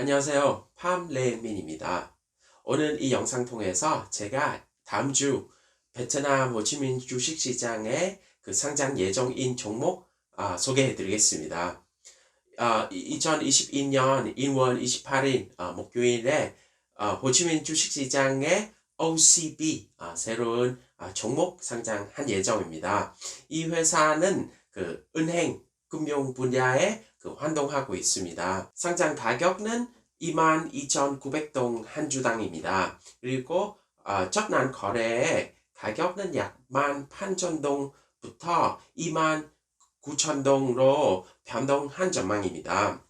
안녕하세요. 팜레민입니다. 오늘 이 영상 통해서 제가 다음 주 베트남 호치민 주식시장의 그 상장 예정인 종목 아, 소개해 드리겠습니다. 아, 2022년 1월 28일 아, 목요일에 아, 호치민 주식시장의 OCB 아, 새로운 아, 종목 상장한 예정입니다. 이 회사는 그 은행 금융 분야에 그 활동하고 있습니다. 상장 가격은 22,900동 한 주당입니다. 그리고 어, 첫날 거래의 가격은 약 18,000동부터 29,000동으로 변동한 전망입니다.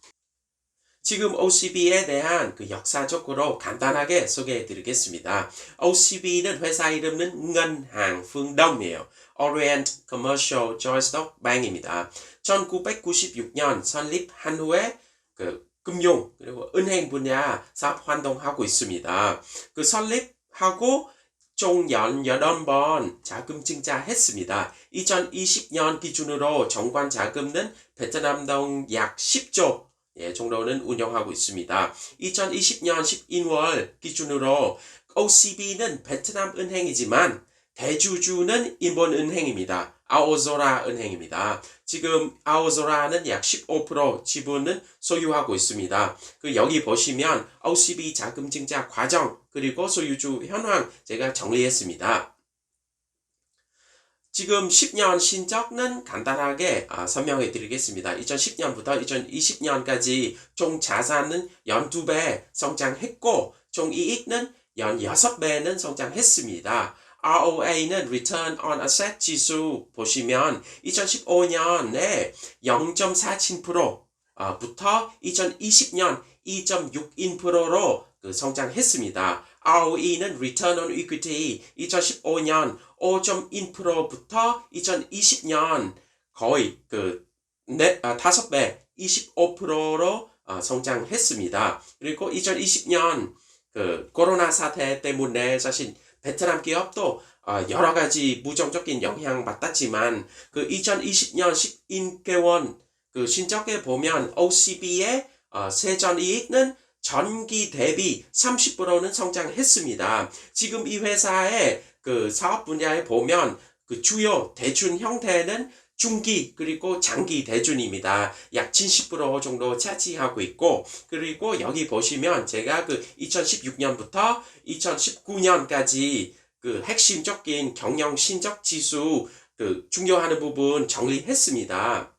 지금 OCB에 대한 그 역사적으로 간단하게 소개해 드리겠습니다. OCB는 회사 이름은 ngân phương Đông 이에요. Orient Commercial Joint Bank입니다. 1996년 설립한 후에 그 금융 그리고 은행 분야 사업 활동하고 있습니다. 그 설립하고 총 18번 자금 증자했습니다. 2020년 기준으로 정관 자금은 베트남 동 약 10조 예, 정도는 운영하고 있습니다. 2020년 12월 기준으로 OCB는 베트남 은행이지만 대주주는 일본 은행입니다. 아오조라 은행입니다. 지금 아오조라는 약 15% 지분은 소유하고 있습니다. 그 여기 보시면 OCB 자금 증자 과정 그리고 소유주 현황 제가 정리했습니다. 지금 10년 신적은 간단하게 아, 설명해 드리겠습니다. 2010년부터 2020년까지 총 자산은 연 2배 성장했고 총 이익은 연 6배는 성장했습니다. ROA는 Return on Asset 지수 보시면 2015년에 0.47%부터 2020년 2.61%로 그 성장했습니다. ROE는 Return on Equity 2015년 5.1%부터 2020년 거의 그 네, 아, 5배 25%로 어, 성장했습니다. 그리고 2020년 그 코로나 사태 때문에 사실 베트남 기업도 어, 여러 가지 부정적인 영향 받았지만 그 2020년 10인개원 그 신적에 보면 OCB의 어, 세전이익은 전기 대비 30%는 성장했습니다. 지금 이 회사의 그 사업 분야에 보면 그 주요 대준 형태는 중기 그리고 장기 대준입니다. 약 70% 정도 차지하고 있고 그리고 여기 보시면 제가 그 2016년부터 2019년까지 그 핵심적인 경영 신적 지수 그 중요하는 부분 정리했습니다.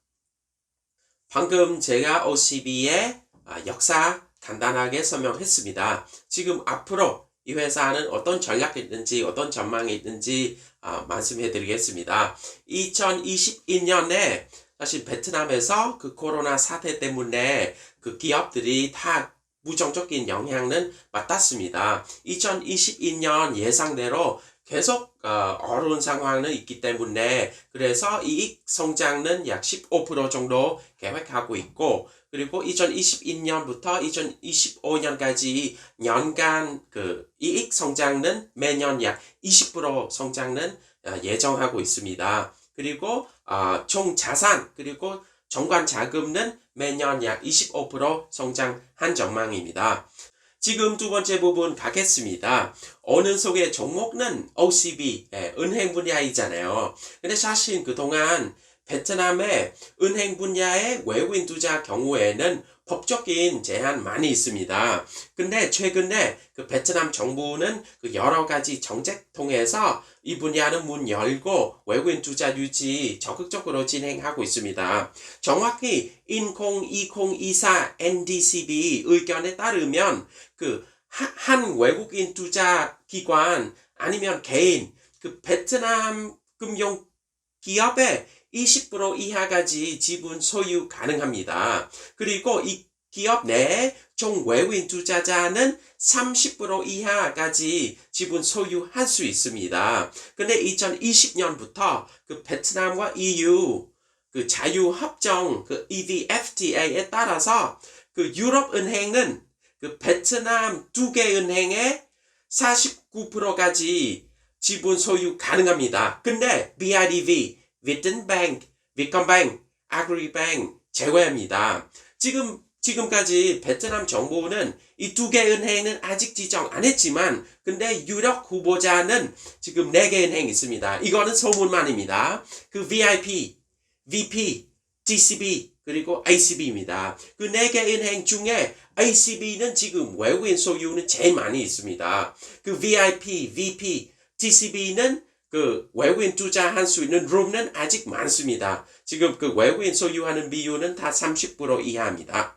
방금 제가 OCB의 역사 간단하게 설명했습니다. 지금 앞으로 이 회사는 어떤 전략이 있는지 어떤 전망이 있는지 어, 말씀해 드리겠습니다. 2021년에 사실 베트남에서 그 코로나 사태 때문에 그 기업들이 다 부정적인 영향은 받았습니다. 2022년 예상대로 계속 어, 어려운 상황은 있기 때문에 그래서 이익 성장은 약 15% 정도 계획하고 있고 그리고 2022년부터 2025년까지 연간 그 이익 성장은 매년 약 20% 성장은 어, 예정하고 있습니다. 그리고 어, 총 자산 그리고 정관 자금은 매년 약 25% 성장한 전망입니다. 지금 두 번째 부분 가겠습니다. 오늘 소개 종목은 OCB, 예, 은행 분야이잖아요. 근데 사실 그동안 베트남의 은행 분야의 외국인 투자 경우에는 법적인 제한 많이 있습니다. 근데 최근에 그 베트남 정부는 그 여러 가지 정책 통해서 이 분야는 문 열고 외국인 투자 유치 적극적으로 진행하고 있습니다. 정확히 인콩 2024 NDCB 의견에 따르면 그 한 외국인 투자 기관 아니면 개인 그 베트남 금융 기업의 20% 이하까지 지분 소유 가능합니다. 그리고 이 기업 내에 총 외국인 투자자는 30% 이하까지 지분 소유할 수 있습니다. 근데 2020년부터 그 베트남과 EU 그 자유협정 그 EVFTA에 따라서 그 유럽 은행은 그 베트남 두 개 은행의 49%까지 지분 소유 가능합니다. 근데 BIDV 위튼뱅크, 위컴뱅크, 아그리뱅크 제외합니다. 지금 지금까지 베트남 정부는 이 두 개 은행은 아직 지정 안 했지만 근데 유력 후보자는 지금 네 개 은행 있습니다. 이거는 소문만입니다. 그 VIP, VP, GCB 그리고 ICB입니다. 그 네 개 은행 중에 ICB는 지금 외국인 소유는 제일 많이 있습니다. 그 VIP, VP, GCB는 그 외국인 투자할 수 있는 룸은 아직 많습니다. 지금 그 외국인 소유하는 비율은 다 30% 이하입니다.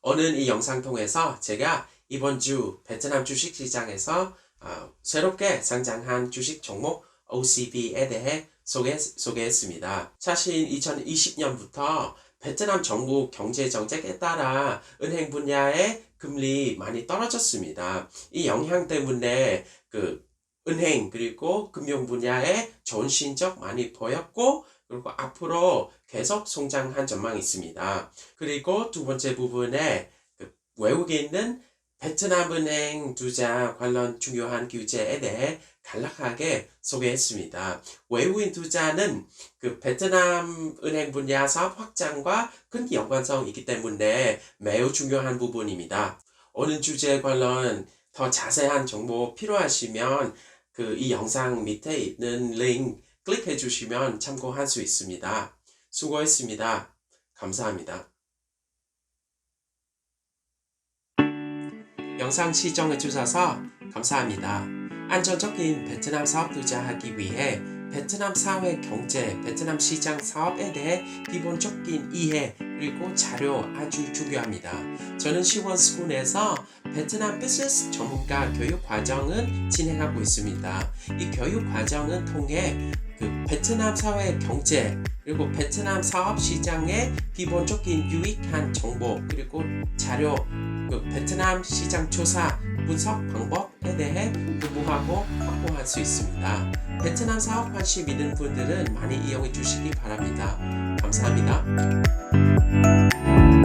오늘 이 영상 통해서 제가 이번 주 베트남 주식 시장에서 어, 새롭게 상장한 주식 종목 OCB에 대해 소개, 소개했습니다. 사실 2020년부터 베트남 정부 경제 정책에 따라 은행 분야의 금리 많이 떨어졌습니다. 이 영향 때문에 그 은행 그리고 금융 분야에 좋은 신적 많이 보였고 그리고 앞으로 계속 성장한 전망이 있습니다. 그리고 두 번째 부분에 그 외국에 있는 베트남 은행 투자 관련 중요한 규제에 대해 간략하게 소개했습니다. 외국인 투자는 그 베트남 은행 분야 사업 확장과 큰 연관성이 있기 때문에 매우 중요한 부분입니다. 오늘 주제에 관련 더 자세한 정보 필요하시면 그 이 영상 밑에 있는 링크 클릭해 주시면 참고할 수 있습니다. 수고했습니다. 감사합니다. 영상 시청해 주셔서 감사합니다. 안정적인 베트남 사업 투자하기 위해 베트남 사회 경제, 베트남 시장 사업에 대해 기본적인 이해 그리고 자료 아주 중요합니다. 저는 시원스쿨에서 베트남 비즈니스 전문가 교육 과정을 진행하고 있습니다. 이 교육 과정은 통해 그 베트남 사회 경제 그리고 베트남 사업 시장의 기본적인 유익한 정보 그리고 자료 그 베트남 시장 조사 분석 방법에 대해 공부하고 확보할 수 있습니다. 베트남 사업 관심 있는 분들은 많이 이용해 주시기 바랍니다. 감사합니다.